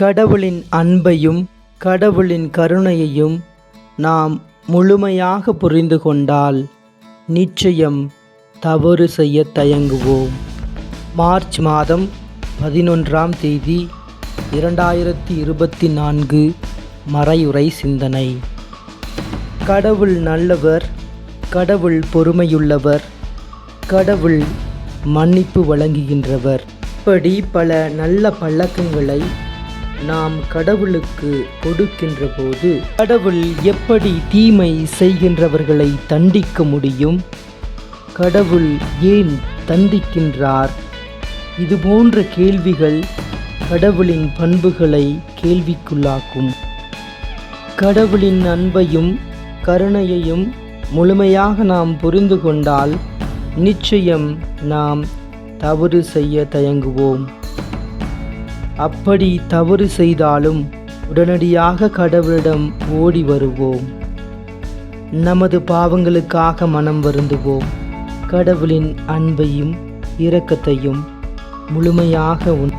கடவுளின் அன்பையும் கடவுளின் கருணையையும் நாம் முழுமையாக புரிந்து கொண்டால் நிச்சயம் தவறு செய்ய தயங்குவோம். மார்ச் மாதம் பதினொன்றாம் தேதி இரண்டாயிரத்தி இருபத்தி நான்கு மறையுறை சிந்தனை. கடவுள் நல்லவர் கடவுள் பொறுமையுள்ளவர் கடவுள் மன்னிப்பு வழங்குகின்றவர். இப்படி பல நல்ல பழக்கங்களை நாம் கடவுளுக்கு கொடுக்கின்ற போது கடவுள் எப்படி தீமை செய்கின்றவர்களை தண்டிக்க முடியும்? கடவுள் ஏன் தண்டிக்கின்றார்? இது போன்ற கேள்விகள் கடவுளின் பண்புகளை கேள்விக்குள்ளாக்கும். கடவுளின் அன்பையும் கருணையையும் முழுமையாக நாம் புரிந்து கொண்டால் நிச்சயம் நாம் தவறு செய்ய தயங்குவோம். அப்படி தவறு செய்தாலும் உடனடியாக கடவுளிடம் ஓடி வருவோம். நமது பாவங்களுக்காக மனம் வருந்துவோம். கடவுளின் அன்பையும் இரக்கத்தையும் முழுமையாக உண்